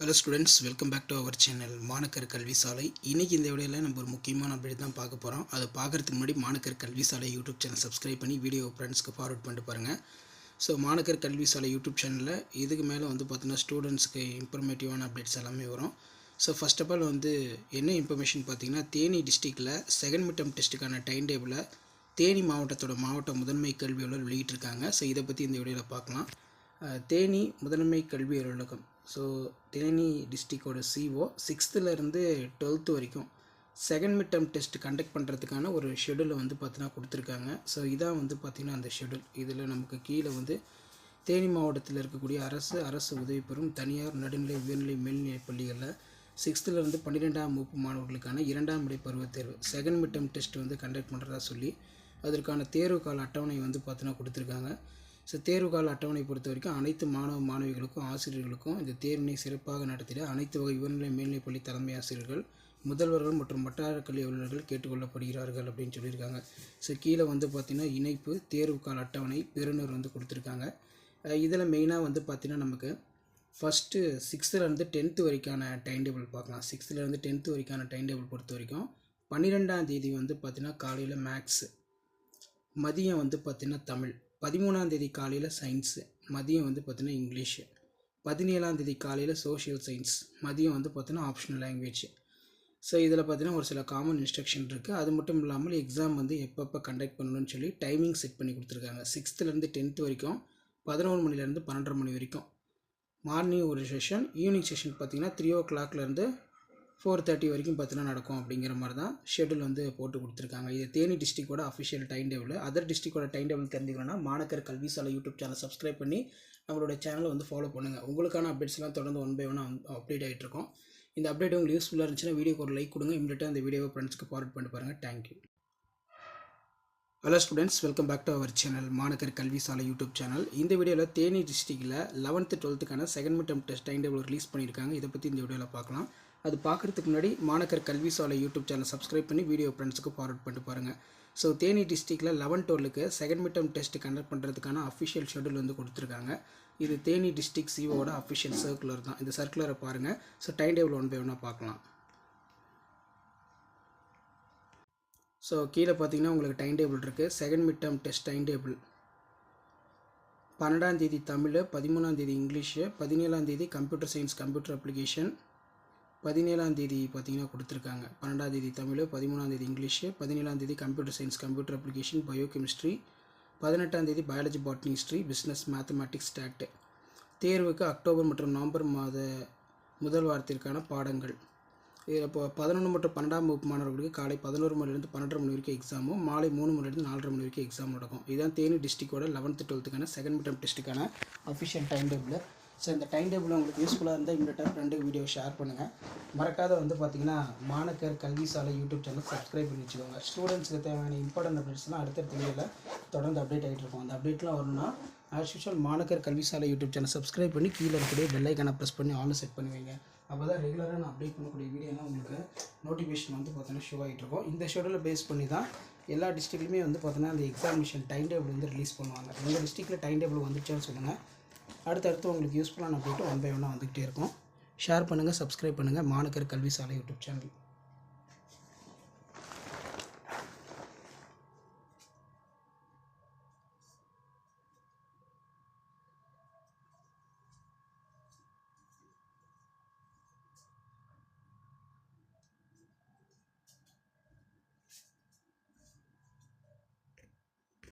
Hello students welcome back to our channel Manakkar Kalvi Salai இன்றைக்கி இந்த வீடியோவில் நம்ம ஒரு முக்கியமான அப்டேட் தான் பார்க்க போகிறோம் அதை பார்க்குறதுக்கு முன்னாடி Manakkar Kalvi Salai YouTube channel subscribe பண்ணி வீடியோ ஃப்ரெண்ட்ஸ்க்கு ஃபார்வர்ட் பண்ணிட்டு பாருங்கள் ஸோ மாணக்கர் கல்வி சாலை யூடியூப் சேனலில் இதுக்கு மேலே வந்து பார்த்தீங்கன்னா ஸ்டூடெண்ட்ஸ்க்கு இன்ஃபர்மேட்டிவான அப்டேட்ஸ் எல்லாமே வரும். ஸோ ஃபர்ஸ்ட் ஆஃப் ஆல் வந்து என்ன இன்ஃபர்மேஷன் பார்த்தீங்கன்னா தேனி டிஸ்ட்ரிக்டில் செகண்ட் மிட்டம் டெஸ்ட்டுக்கான டைம் டேபிளை தேனி மாவட்டத்தோட மாவட்ட முதன்மை கல்வி அலுவலர் வெளியிட்டிருக்காங்க. ஸோ இதை பற்றி இந்த வீடியோவில் பார்க்கலாம். தேனி முதன்மை கல்வி அலுவலகம். ஸோ தேனி டிஸ்ட்ரிக்டோட சிஓ சிக்ஸ்த்துலேருந்து டுவெல்த்து வரைக்கும் second mid term test conduct பண்ணுறதுக்கான ஒரு ஷெடியூலை வந்து பார்த்தீங்கன்னா கொடுத்துருக்காங்க. ஸோ இதான் வந்து பார்த்திங்கன்னா அந்த ஷெடியூல் இதில் நமக்கு கீழே வந்து தேனி மாவட்டத்தில் இருக்கக்கூடிய அரசு அரசு உதவி பெறும் தனியார் நடுநிலை உயர்நிலை மேல்நிலைப் பள்ளிகளில் சிக்ஸ்த்துலேருந்து பன்னிரெண்டாம் வகுப்பு மாணவர்களுக்கான இரண்டாம் இடை பருவத் தேர்வு செகண்ட் மிட் டெஸ்ட் வந்து கண்டக்ட் பண்ணுறதா சொல்லி அதற்கான தேர்வு கால அட்டவணை வந்து பார்த்தீங்கன்னா கொடுத்துருக்காங்க. ஸோ தேர்வுகால அட்டவணை பொறுத்த வரைக்கும் அனைத்து மாணவ மாணவிகளுக்கும் ஆசிரியர்களுக்கும் இந்த தேர்வினை சிறப்பாக நடத்திட அனைத்து வகை உயர்நிலை மேல்நிலைப் பள்ளி தலைமை ஆசிரியர்கள் முதல்வர்கள் மற்றும் வட்டார கல்வி அலுவலர்கள் கேட்டுக்கொள்ளப்படுகிறார்கள் அப்படின்னு சொல்லியிருக்காங்க. ஸோ கீழே வந்து பார்த்திங்கன்னா இணைப்பு தேர்வு அட்டவணை பெறுநர் வந்து கொடுத்துருக்காங்க. இதில் மெயினாக வந்து பார்த்திங்கன்னா நமக்கு ஃபஸ்ட்டு சிக்ஸ்த்துலேருந்து டென்த்து வரைக்கான டைம் டேபிள் பார்க்கலாம் சிக்ஸ்த்துலேருந்து டென்த்து வரைக்கான டைம் டேபிள் பொறுத்த வரைக்கும் பன்னிரெண்டாம் தேதி வந்து பார்த்திங்கன்னா காலையில் மேக்ஸு மதியம் வந்து பார்த்திங்கன்னா தமிழ். பதிமூணாம் தேதி காலையில் சயின்ஸு மதியம் வந்து பார்த்தீங்கன்னா இங்கிலீஷு பதினேழாம் தேதி காலையில் சோஷியல் சயின்ஸ் மதியம் வந்து பார்த்தீங்கன்னா ஆப்ஷனல் லாங்குவேஜ் ஸோ இதில் பார்த்தீங்கன்னா ஒரு சில காமன் இன்ஸ்ட்ரக்ஷன் இருக்குது அது மட்டும் இல்லாமல் எக்ஸாம் வந்து எப்பப்போ கண்டக்ட் பண்ணணும்னு சொல்லி டைமிங் செட் பண்ணி கொடுத்துருக்காங்க. சிக்ஸ்த்துலேருந்து டென்த்து வரைக்கும் பதினோரு மணிலேருந்து பன்னெண்டரை மணி வரைக்கும். மார்னிங் ஒரு செஷன் ஈவினிங் செஷன் பார்த்தீங்கன்னா த்ரீ ஓ கிளாக்லேருந்து ஃபோர் தேர்ட்டி வரைக்கும் பார்த்தீங்கன்னா நடக்கும் அப்படிங்கிற மாதிரி தான் ஷெடியூல் வந்து போட்டு கொடுத்துருக்காங்க. இது தேனி டிஸ்ட்ரிக்டோட அஃபிஷியல் டைம் டேபிள் அதர் டிஸ்ட்ரிக்டோட டைம் டேபிள் தெரிஞ்சுக்கணும்னா Manakkar Kalvi Salai YouTube channel subscribe பண்ணி நம்மளோட சேனலை வந்து ஃபாலோ பண்ணுங்கள் உங்களுக்கான அப்டேட்ஸ்லாம் தொடர்ந்து ஒன் பை ஒன் அப்டேட் ஆகிட்டு இருக்கோம். இந்த அப்டேட் உங்களுக்கு யூஸ்ஃபுல்லாக இருந்துச்சுன்னா வீடியோக்கு ஒரு லைக் கொடுங்க. இமீடியட்டாக அந்த வீடியோவை ஃப்ரெண்ட்ஸ்க்கு ஃபார்வர்ட் பண்ணி பாருங்கள் thank you hello students welcome back to our channel Manakkar Kalvi Salai YouTube channel இந்த வீடியோவில் தேனி டிஸ்ட்ரிக்டில் eleventh டுவெல்த்துக்கான second mid test time table release பண்ணியிருக்காங்க. இதை பற்றி இந்த வீடியோவில் பார்க்கலாம். அது பார்க்குறதுக்கு முன்னாடி Manakkar Kalvi Salai YouTube channel subscribe பண்ணி வீடியோ ஃப்ரெண்ட்ஸுக்கு ஃபார்வர்ட் பண்ணிட்டு பாருங்கள் ஸோ தேனி டிஸ்ட்ரிக்டில் லெவன் டுவெல்லுக்கு செகண்ட் மிட் டெஸ்ட் கண்டக்ட் பண்ணுறதுக்கான அஃபிஷியல் ஷெடியூல் வந்து கொடுத்துருக்காங்க. இது தேனி டிஸ்ட்ரிக்ட் சிஓட அஃபிஷியல் சர்க்குலர் தான். இந்த சர்க்குலரை பாருங்கள் so time table one by ஒன்னாக பார்க்கலாம். ஸோ கீழே பார்த்தீங்கன்னா உங்களுக்கு டைம் டேபிள் இருக்குது second mid term test time table பன்னெண்டாம் தேதி தமிழ் பதிமூணாம் தேதி இங்கிலீஷு பதினேழாம் தேதி கம்ப்யூட்டர் சயின்ஸ் கம்ப்யூட்டர் அப்ளிகேஷன் பதினேழாம் தேதி பார்த்தீங்கன்னா கொடுத்துருக்காங்க. பன்னெண்டாம் தேதி தமிழ் பதிமூணாம் தேதி இங்கிலீஷு பதினேழாம் தேதி computer science computer application bio chemistry பதினெட்டாம் தேதி biology botany history business mathematics stat தேர்வுக்கு அக்டோபர் மற்றும் நவம்பர் மாத முதல் வாரத்திற்கான பாடங்கள். இதில் இப்போ பதினொன்று மற்றும் பன்னெண்டாம் வகுப்பு மாணவர்களுக்கு காலை பதினோரு மணிலேருந்து பன்னெண்டரை மணி வரைக்கும் எக்ஸாமும் மாலை மூணு மணிலேருந்து நாலரை மணி வரைக்கும் எக்ஸாம் நடக்கும். இதுதான் தேனி டிஸ்ட்ரிக்டோட லெவன்த்து டுவெல்த்துக்கான செகண்ட் மிட்டம் டெஸ்ட்டுக்கான அஃபிஷியல் டைம் டேபிள் ஸோ இந்த டைம் டேபிள் உங்களுக்கு யூஸ்ஃபுல்லாக இருந்தால் இம்மிடியாக ஃப்ரெண்டுக்கு வீடியோ ஷேர் பண்ணுங்கள் மறக்காத வந்து பார்த்தீங்கன்னா மாணக்கர் Kalvi Salai YouTube channel subscribe பண்ணி வச்சுக்கோங்க. ஸ்டூடெண்ட்ஸ்க்கு தேவையான இம்பார்ட்டன்ட் அப்டேட்ஸ்லாம் அடுத்தடுத்த வீடியோவில் தொடர்ந்து அப்டேட் ஆகிட்டு இருக்கும். அந்த அப்டேட்லாம் வரணும்னா as usual மாணக்கர் Kalvi Salai YouTube channel subscribe பண்ணி கீழே இருக்கக்கூடிய பெல்லைக்கான ப்ரெஸ் பண்ணி ஆல் செட் பண்ணுவீங்க அப்போ தான் ரெகுலராக நான் அப்டேட் பண்ணக்கூடிய வீடியோலாம் உங்களுக்கு நோட்டிஃபிகேஷன் வந்து பார்த்தீங்கன்னா ஷோ ஆகிட்டு இருக்கும். இந்த ஷெடியூலை பேஸ் பண்ணி தான் எல்லா டிஸ்ட்ரிக்ட்லையுமே வந்து பார்த்தீங்கன்னா அந்த எக்ஸாமினேஷன் டைம் டேபிள் வந்து ரிலீஸ் பண்ணுவாங்க. உங்கள் டிஸ்ட்ரிக்ட்டில் டைம் டேபிள் வந்துச்சான்னு சொல்லுங்கள் அடுத்தடுத்து உங்களுக்கு யூஸ்ஃபுல்லான அப்டேட்டு ஒன் பை ஒன்னாக வந்துகிட்டே இருக்கும். ஷேர் பண்ணுங்கள் சப்ஸ்கிரைப் பண்ணுங்கள் மாணக்கர் கல்வி சாலை யூடியூப் சேனல்